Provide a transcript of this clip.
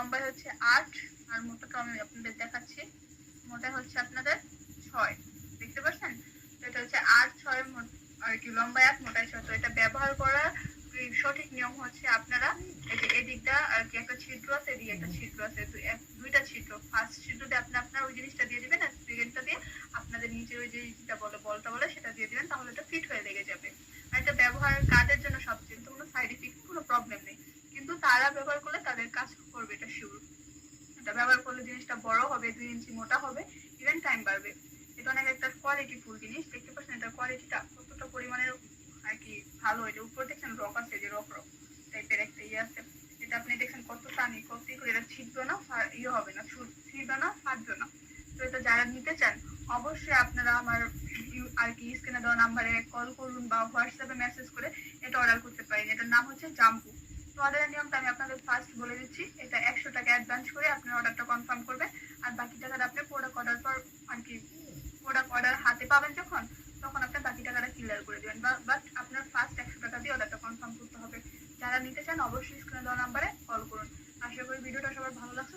লম্বায় হচ্ছে আট, আর মোটাটা আমি আপনাদের দেখাচ্ছি। মোটা হচ্ছে আপনাদের ছয়। দেখতে পাচ্ছেন? তো এটা হচ্ছে আট, ছয় আর কি লম্বায় এক মোটায় ছয়। তো এটা ব্যবহার করার সঠিক নিয়ম হচ্ছে আপনারা এই যে এদিকটা, আর কি, একটা ছিদ্র আছে, এদিকে একটা ছিদ্র আছে। দুইটা ছিদ্র। ফার্স্ট ছিদ্রতে আপনি আপনার ওই জিনিসটা দিয়ে দিবেন, আর সেকেন্ডটা দিয়ে আপনাদের নিচে ওই যে যেটা বলে, বলটা বলে, সেটা দিয়ে দিবেন, তাহলে এটা ফিট হয়ে লেগে যাবে। আর এটা ব্যবহার কাজের জন্য সবচেয়ে, কোনো সাইড ইফেক্ট কোনো প্রবলেম নেই। কিন্তু তারা ব্যবহার করলে তাদের কাজ করবে এটা শিওর এটা ব্যবহার করলে জিনিসটা বড় হবে, দুই ইঞ্চি মোটা হবে ইভেন টাইম বাড়বে। এটা অনেক একটা কোয়ালিটি ফুল জিনিস, দেখতে পাচ্ছেন এটা কোয়ালিটিটা কতটা পরিমাণের আর কি ভালো এটা উপর দেখছেন রক আছে যে রক রক টাইপের একটা ইয়ে আছে। এটা আপনি দেখছেন কত টানি কত করে এটা ছিটবে না ইয়ে হবে না ছিটবে না ফাটবে না। তো এটা যারা নিতে চান, অবশ্যই আপনারা আমার আর কি স্ক্রিনে দেওয়া নাম্বারে কল করুন বা হোয়াটসঅ্যাপে মেসেজ করে এটা অর্ডার করতে পারেন। এটার নাম হচ্ছে জাম্পু। অর্ডারের নিয়মটা আমি আপনাদের ফার্স্ট বলে দিচ্ছি। এটা একশো টাকা অ্যাডভান্স করে আপনার অর্ডারটা কনফার্ম করবেন। আর বাকি টাকাটা আপনি প্রোডাক্ট অর্ডার পর আর কি প্রোডাক্ট অর্ডার হাতে পাবেন যখন, তখন আপনার বাকি টাকাটা ক্লিয়ার করে দেবেন। বাট আপনার ফার্স্ট একশো টাকা দিয়ে অর্ডারটা কনফার্ম করতে হবে। যারা নিতে চান, অবশ্যই স্ক্রিনে দেওয়া নাম্বারে কল করুন। আশা করি ভিডিওটা সবার ভালো লাগছে।